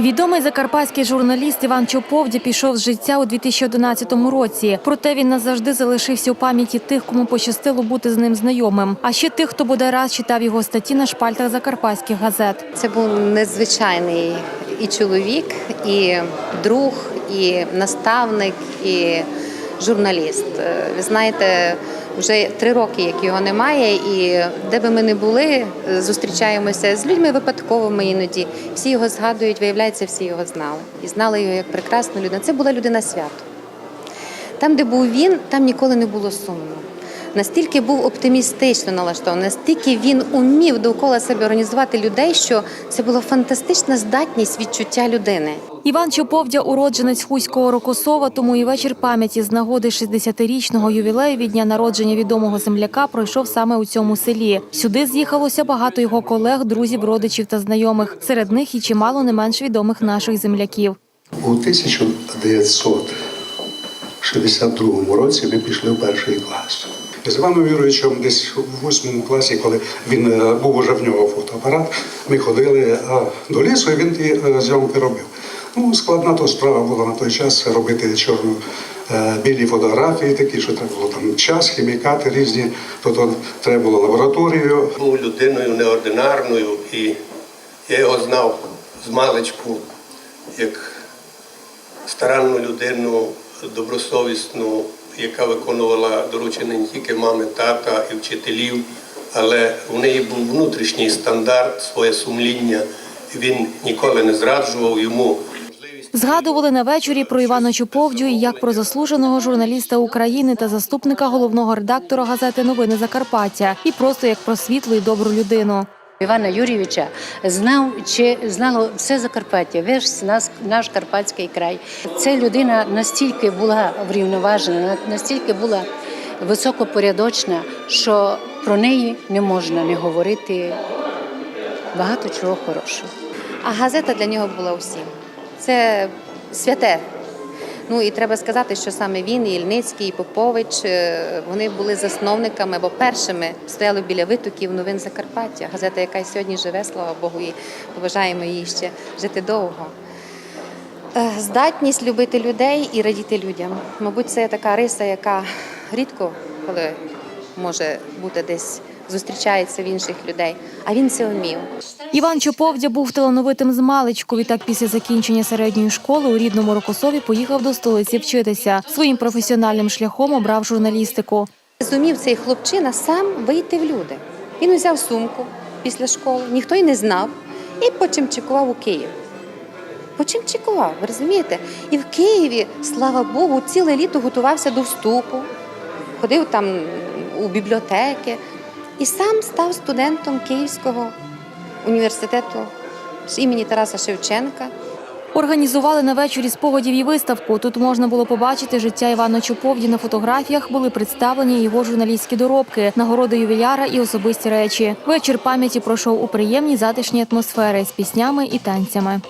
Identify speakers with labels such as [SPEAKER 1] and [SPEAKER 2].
[SPEAKER 1] Відомий закарпатський журналіст Іван Чоповдя пішов з життя у 2011 році. Проте він назавжди залишився у пам'яті тих, кому пощастило бути з ним знайомим. А ще тих, хто буде раз читав його статті на шпальтах закарпатських газет.
[SPEAKER 2] Це був незвичайний і чоловік, і друг, і наставник, і журналіст. Ви знаєте, вже три роки, як його немає, і де би ми не були, е, зустрічаємося з людьми випадковими іноді. Всі його згадують, виявляється, всі його знали. І знали його як прекрасну людину. Це була людина свято. Там, де був він, там ніколи не було сумно. Настільки був оптимістично налаштований, настільки він умів довкола себе організувати людей, що це була фантастична здатність відчуття людини.
[SPEAKER 1] Іван Чоповдя уродженець Хуського Рокосова, тому і вечір пам'яті з нагоди 60-річного ювілею від дня народження відомого земляка пройшов саме у цьому селі. Сюди з'їхалося багато його колег, друзів, родичів та знайомих. Серед них і чимало не менш відомих наших земляків.
[SPEAKER 3] У 1962 році ми пішли в перший клас. З Іваном Юрійовичем десь у восьмому класі, коли він е, був уже в нього фотоапарат, ми ходили е, до лісу, і він ті е, зйомки робив. Ну, складна то справа була на той час робити чорно е, білі фотографії, такі, що треба було там час, хімікати різні, то, то треба було лабораторію.
[SPEAKER 4] був людиною неординарною, і я його знав з маличку як старанну людину, добросовісну, яка виконувала доручення не тільки мами, тата і вчителів, але в неї був внутрішній стандарт, своє сумління. Він ніколи не зраджував йому.
[SPEAKER 1] Згадували на вечорі про Івана Чоповдю і як про заслуженого журналіста України та заступника головного редактора газети Новини Закарпаття, і просто як про світлу і добру людину.
[SPEAKER 5] Івана Юрійовича знав чи знало все Закарпаття, весь наш, наш карпатський край. Ця людина настільки була врівноважена, настільки була високопорядочна, що про неї не можна не говорити багато чого хорошого.
[SPEAKER 2] А газета для нього була усім. Це святе. Ну і треба сказати, що саме він, і Ільницький, і Попович е, вони були засновниками або першими стояли біля витоків новин Закарпаття. Газета, яка сьогодні живе, слава Богу, і побажаємо їй ще жити довго. Е, Здатність любити людей і радіти людям. Мабуть, це така риса, яка рідко коли може бути десь зустрічається в інших людей. А він це вмів.
[SPEAKER 1] Іван Чоповдя був талановитим з маличку. Відтак після закінчення середньої школи у рідному Рокосові поїхав до столиці вчитися. Своїм професіональним шляхом обрав журналістику.
[SPEAKER 2] Зумів цей хлопчина сам вийти в люди. Він взяв сумку після школи, ніхто й не знав, і почимчикував у Київ. Почимчикував, ви розумієте? І в Києві, слава Богу, ціле літо готувався до вступу, ходив там у бібліотеки і сам став студентом Київського університету з імені Тараса Шевченка.
[SPEAKER 1] Організували на вечорі спогадів і виставку. Тут можна було побачити життя Івана Чоповді. На фотографіях були представлені його журналістські доробки, нагороди ювіляра і особисті речі. Вечір пам'яті пройшов у приємній затишній атмосфері з піснями і танцями.